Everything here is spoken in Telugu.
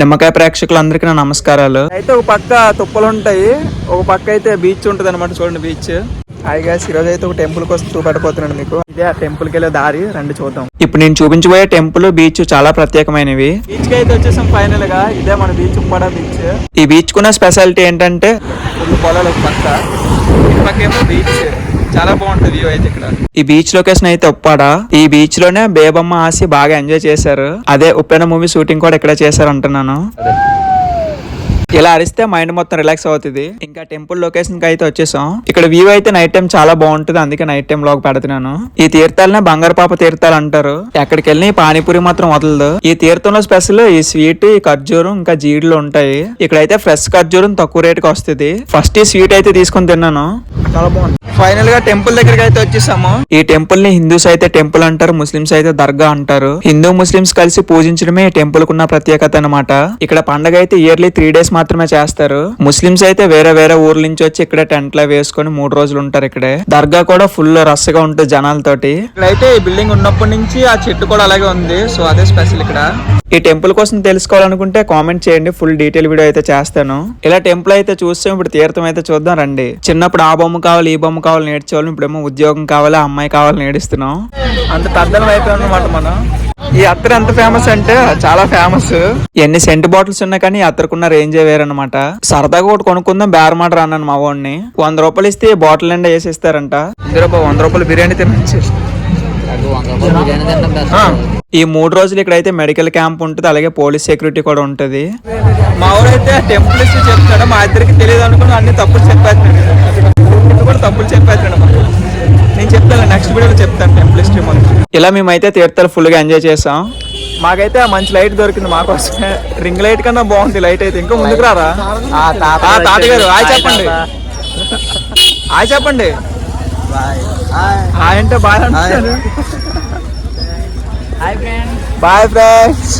నిమ్మకాయ ప్రేక్షకులందరికీ నా నమస్కారాలు. అయితే ఒక పక్క తుప్పలు ఉంటాయి ఒక పక్క అయితే బీచ్ ఉంటుంది అనమాట చూడండి బీచ్ హాయిగా ఈరోజు అయితే ఒక టెంపుల్ కోసం చూపెట్టబోతున్నాను మీకు. ఇదే ఆ టెంపుల్కి వెళ్ళే దారి రండి చూద్దాం. ఇప్పుడు నేను చూపించబోయే టెంపుల్ బీచ్ చాలా ప్రత్యేకమైనవి. బీచ్కి అయితే వచ్చేసాం ఫైనల్గా ఇదే మన బీచ్ ఉప్పాడ బీచ్ ఈ బీచ్ కున్న స్పెషాలిటీ ఏంటంటే పొలాలు ఒక పక్క. ఇటు పక్క ఏమో బీచ్ చాలా బాగుంటుంది వ్యూ అయితే ఇక్కడ. ఈ బీచ్ లొకేషన్ అయితే ఉప్పాడ? ఈ బీచ్లోనే బేబమ్మ ఆసి బాగా ఎంజాయ్ చేశారు. అదే ఉప్పెన మూవీ షూటింగ్ కూడా ఇక్కడ చేశారు అంటున్నాను ఇలా అరిస్తే మైండ్ మొత్తం రిలాక్స్ అవుతుంది. ఇంకా టెంపుల్ లొకేషన్కి అయితే వచ్చేసాం. ఇక్కడ వ్యూ అయితే నైట్ టైం చాలా బాగుంటుంది. అందుకే నైట్ టైం లోకి పెడుతున్నాను. ఈ తీర్థాలనే బంగారు పాప తీర్థాలు అంటారు. ఎక్కడికి వెళ్ళి పానీపూరి మాత్రం వదలదు. ఈ తీర్థంలో స్పెషల్ ఈ స్వీట్ ఈ ఖర్జూరం ఇంకా జీడిలు ఉంటాయి. ఇక్కడైతే ఫ్రెష్ ఖర్జూరం తక్కువ రేటుకి వస్తుంది. ఫస్ట్ ఈ స్వీట్ అయితే తీసుకొని తిన్నాను. చాలా బాగుంది. ఫైనల్గా టెంపుల్ దగ్గరికి అయితే వచ్చేసాము. ఈ టెంపుల్ని హిందూస్ అయితే టెంపుల్ అంటారు ముస్లిమ్స్ అయితే దర్గా అంటారు. హిందూ ముస్లిమ్స్ కలిసి పూజించడమే ఈ టెంపుల్ కున్న ప్రత్యేకత అన్నమాట. ఇక్కడ పండగ అయితే ఇయర్లీ త్రీ డేస్ మాత్రమే చేస్తారు. ముస్లిమ్స్ అయితే వేరే వేరే ఊర్ల నుంచి వచ్చి ఇక్కడ టెంట్ లా వేసుకొని మూడు రోజులు ఉంటారు ఇక్కడే. దర్గా కూడా ఫుల్ రస్గా ఉంటుంది జనాలతోటి. ఇక్కడైతే ఈ బిల్డింగ్ ఉన్నప్పటి నుంచి ఆ చెట్టు కూడా అలాగే ఉంది. సో అదే స్పెషల్ ఇక్కడ. ఈ టెంపుల్ కోసం తెలుసుకోవాలనుకుంటే కామెంట్ చేయండి. ఫుల్ డీటెయిల్ వీడియో అయితే చేస్తాను. ఇలా టెంపుల్ అయితే చూస్తాం ఇప్పుడు తీర్థం అయితే చూద్దాం రండి. చిన్నప్పుడు ఆ బొమ్మ కావాలి ఈ బొమ్మ కావాలి నేర్చుకోవాలి ఇప్పుడేమో ఉద్యోగం కావాలి అమ్మాయి కావాలి నేడుస్తున్నాం. అంత పెద్దలం అయిపోయాం అనమాట మనం. ఈ అత్తర్ ఎంత ఫేమస్ అంటే చాలా ఫేమస్ ఎన్ని సెంట్ బాటిల్స్ ఉన్నా కానీ ఈ అత్తరుకున్న రేంజ్ వేరనమాట సరదాగా ఒకటి కొనుక్కుందాం బేరమాట రాన్నాను మా వాడిని. వంద రూపాయలు ఇస్తే బాటిల్ నిండా వేసిస్తారంట. ఇందులో వంద రూపాయలు బిర్యానీ తినచ్చు. ఈ మూడు రోజులు ఇక్కడైతే మెడికల్ క్యాంప్ ఉంటుంది అలాగే పోలీస్ సెక్యూరిటీ కూడా ఉంటుంది. మా ఊరైతే టెంపుల్ చెప్తాడు మా ఇద్దరికి తెలియదు అనుకుని అన్ని తప్పులు చెప్పేస్తున్నాడు కూడా తప్పులు చెప్పేస్తున్నాడు మాకు. నేను చెప్తాను నెక్స్ట్ వీడియోలో చెప్తాను టెంపుల్ హిస్టరీ మొత్తం. ఇలా మేమైతే తీర్థాలు full గా ఎంజాయ్ చేసాం. మాకైతే ఆ మంచి లైట్ దొరికింది మాకోసమే రింగ్ లైట్ కన్నా బాగుంది లైట్ అయితే. ఇంకా ముందుకు రారా? ఆ, తాతగారు హాయ్ చెప్పండి. హాయ్ చెప్పండి. అంటే అంటారు బాయ్ ఫ్రెండ్స్